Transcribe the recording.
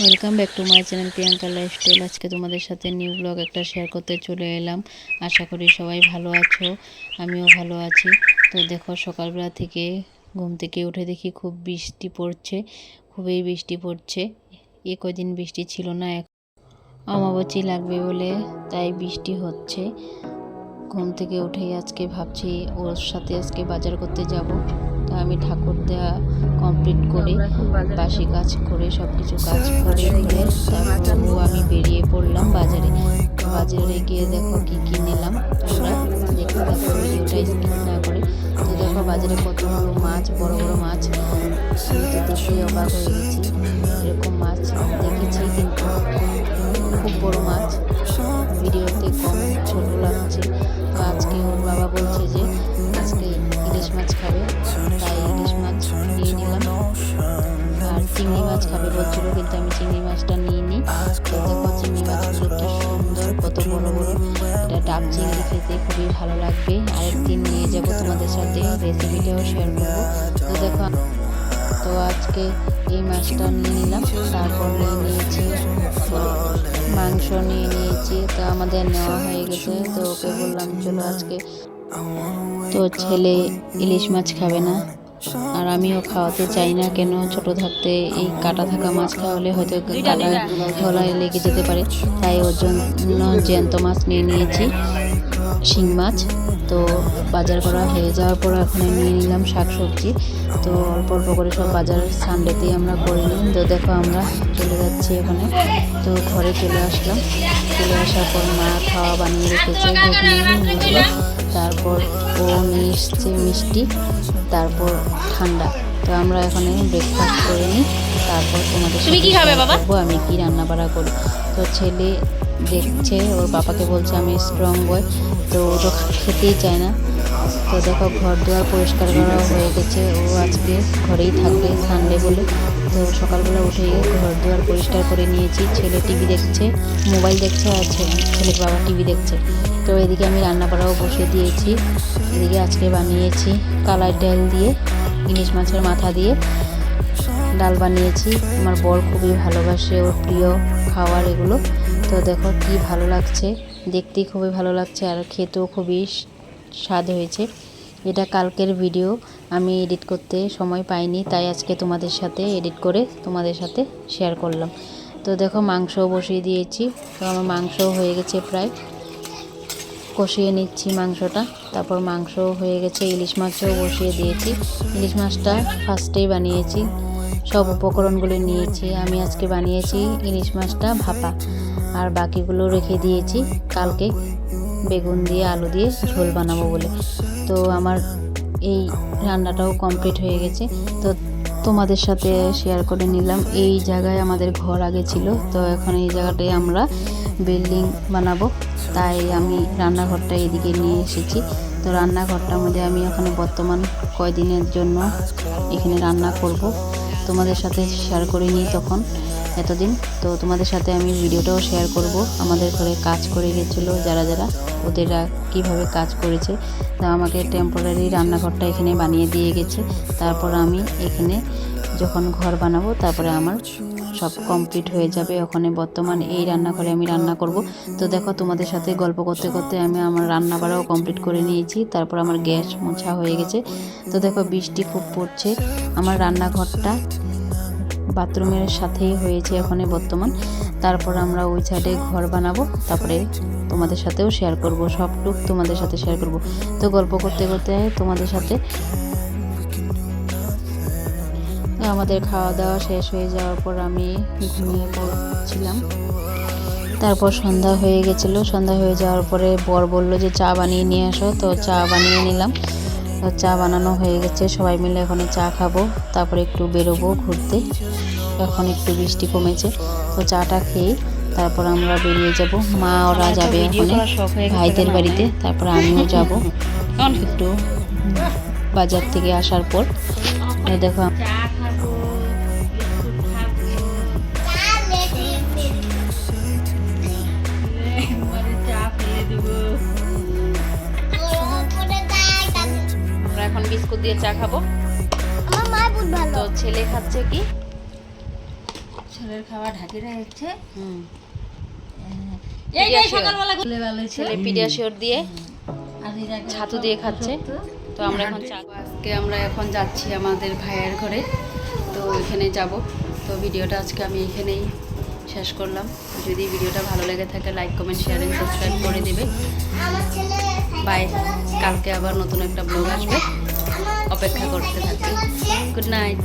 Welcome back to my channel Priyanka lifestyle আজকে তোমাদের সাথে নিউ ব্লগ একটা শেয়ার করতে চলে এলাম। আশা করি সবাই ভালো আছো, আমিও ভালো আছি। তো দেখো, সকালবেলা থেকে ঘুম থেকে উঠে দেখি খুব বৃষ্টি পড়ছে, খুবই বৃষ্টি পড়ছে। এ কদিন বৃষ্টি ছিল না অমাবচি লাগবে বলে তাই বৃষ্টি হচ্ছে। ঘুম থেকে উঠেই আজকে ভাবছি ওর সাথে আজকে বাজার করতে যাব। তো আমি ঠাকুর দেওয়া কমপ্লিট করে, বাসি কাজ করে সব কিছু কাজ করে তারপর ও আমি বেরিয়ে পড়লাম বাজারে। বাজারে গিয়ে দেখো কি কি নিলাম তোমরা দেখতে দেখো না করে। তো দেখো বাজারে কতগুলো মাছ, বড় বড় মাছ। আমি তো দেখে অবাক হয়ে গেছি, এরকম মাছ দেখেছি কিন্তু খুব বড় মাছ। ভিডিওতে কম ছোট লাগছে। মাছটা নিয়ে নিই তো চিংড়ি মাছগুলো কি সুন্দর কত বড় বড় এটা ডাব চিংড়ি খেতে খুবই ভালো লাগবে। আরেকদিন নিয়ে যাব তোমাদের সাথে, রেসিপিটাও শেয়ার করব। তো দেখো, তো আজকে এই মাছটা নিয়ে নিলাম, তারপর নিয়ে নিয়েছি মাংস নিয়ে নিয়েছি। তো আমাদের নেওয়া হয়ে গেছে, তো ওকে বললাম, চলো আজকে তো ছেলে ইলিশ মাছ খাবে না। আর আমিও খাওয়াতে চাই না কেন? ছোট থাকতে এই কাটা থাকা মাছ খাওয়ালে হয়তো কাটা গলায় লেগে যেতে পারে। তাই ওর জন্য জ্যান্ত মাছ নিয়ে নিয়েছি, শিং মাছ। তো বাজার করা হয়ে যাওয়ার পর এখন নিয়ে নিলাম শাক সবজি তো অল্প অল্প করে সব বাজার সানডেতেই আমরা করে নিই। তো দেখো আমরা চলে যাচ্ছি এখানে। তো ঘরে চলে আসলাম। চলে আসার পর মা খাওয়া বানিয়ে রেখেছে। তারপর ও নিয়ে এসছে মিষ্টি তারপর ঠান্ডা। তো আমরা এখানে ব্রেকফাস্ট করে নিই তারপর তোমাদের তুমি কি খাবে বাবা? আমি কি রান্না বাড়া করি। তো ছেলে দেখছে ওর বাবাকে বলছে আমি স্ট্রং বয় তো ও তো খেতেই চায় না। তো দেখো ঘর দুয়ার পরিষ্কার করা হয়ে গেছে ও আজকে ঘরেই থাকবে সানডে বলে। তো সকালবেলা উঠে ঘর দুয়ার পরিষ্কার করে নিয়েছি। ছেলে টিভি দেখছে, মোবাইল দেখছে আর ছেলের বাবা টিভি দেখছে। তো এদিকে আমি রান্না করাও বসে দিয়েছি। এদিকে আজকে বানিয়েছি কালার ডাল দিয়ে, ইলিশ মাছের মাথা দিয়ে। ডাল বানিয়েছি। আমার বর খুবই ভালোবাসে, ওর প্রিয় খাওয়ার এগুলো। তো দেখো কি ভালো লাগছে। দেখতেই খুবই ভালো লাগছে আর খেতেও খুবই স্বাদ হয়েছে। এটা কালকের ভিডিও আমি এডিট করতে সময় পাইনি, তাই আজকে তোমাদের সাথে এডিট করে তোমাদের সাথে শেয়ার করলাম। তো দেখো মাংস বসিয়ে দিয়েছি, তো আমার মাংস হয়ে গেছে প্রায়। কষিয়ে নিচ্ছি মাংসটা, তারপর মাংস হয়ে গেছে, ইলিশ মাছও বসিয়ে দিয়েছি। ইলিশ মাছটা ফার্স্টেই বানিয়েছি, সব উপকরণগুলো নিয়েছি। আমি আজকে বানিয়েছি ইলিশ মাছটা ভাপা, আর বাকিগুলো রেখে দিয়েছি। কালকে বেগুন দিয়ে, আলু দিয়ে ঝোল বানাবো বলে। তো আমার এই রান্নাটাও কমপ্লিট হয়ে গেছে। তো তোমাদের সাথে শেয়ার করে নিলাম। এই জায়গায় আমাদের ঘর আগে ছিল তো এখন এই জায়গাটায় আমরা বিল্ডিং বানাবো। তাই আমি রান্নাঘরটা এদিকে নিয়ে এসেছি। তো রান্নাঘরটার মধ্যে আমি ওখানে বর্তমান কয়দিনের জন্য এখানে রান্না করব। তোমাদের সাথে শেয়ার করে নিই তখন। এতদিন। তো তোমাদের সাথে আমি ভিডিওটাও শেয়ার করব। আমাদের ঘরে কাজ করে গেছিল যারা যারা। ওদেরা কীভাবে কাজ করেছে। তা আমাকে টেম্পোরারি রান্নাঘরটা এখানে বানিয়ে দিয়ে গেছে। তারপর আমি এখানে যখন ঘর বানাবো, তারপরে আমার সব কমপ্লিট হয়ে যাবে। ওখানে বর্তমান এই রান্নাঘরে আমি রান্না করব। তো দেখো, তোমাদের সাথে গল্প করতে করতে আমি আমার রান্না বাড়াও কমপ্লিট করে নিয়েছি। তারপর আমার গ্যাস মোছা হয়ে গেছে। তো দেখো, বৃষ্টি খুব পড়ছে। আমার রান্নাঘরটা বাথরুমের সাথেই হয়েছে ওখানে বর্তমান। তারপর আমরা ওই সাইডে ঘর বানাবো, তারপরে তোমাদের সাথেও শেয়ার করব, সবটুক তোমাদের সাথে শেয়ার করব। তো গল্প করতে করতে তোমাদের সাথে আমাদের খাওয়া দাওয়া শেষ হয়ে যাওয়ার পর আমি ঘুমিয়ে পড়ছিলাম। তারপর সন্ধ্যা হয়ে গেছিল। সন্ধ্যা হয়ে যাওয়ার পরে বর বলল যে, চা বানিয়ে নিয়ে আসো। তো চা বানিয়ে নিলাম। তো চা বানানো হয়ে গেছে। সবাই মিলে এখন চা খাব তারপরে একটু বেরোবো ঘুরতে। এখন একটু বৃষ্টি কমেছে তো চাটা খেয়ে তারপর আমরা বেরিয়ে যাব। মা ওরা যাবে ওখানে ভাইদের বাড়িতে তারপর আমিও যাব। একটু বাজার থেকে আসার পর দেখো দিয়ে চা খাব। আমার মা বহুত ভালো। তো ছেলে খাচ্ছে কি? ছেলের খাবার ঢাকি হুম। ভালো ছেলে। পিডিয়াশিওর দিয়ে ছাতু দিয়ে খাচ্ছে। তো আমরা এখন চা- আজকে আমরা এখন যাচ্ছি আমাদের ভাইয়ের ঘরে। তো এখানে যাব। তো ভিডিওটা আজকে আমি এখানেই শেষ করলাম। যদি ভিডিওটা ভালো লেগে থাকে like comment share and subscribe করে দিবে। বাই কালকে আবার নতুন একটা ব্লগ আসবে। অপেক্ষা করতে থাকি। Good night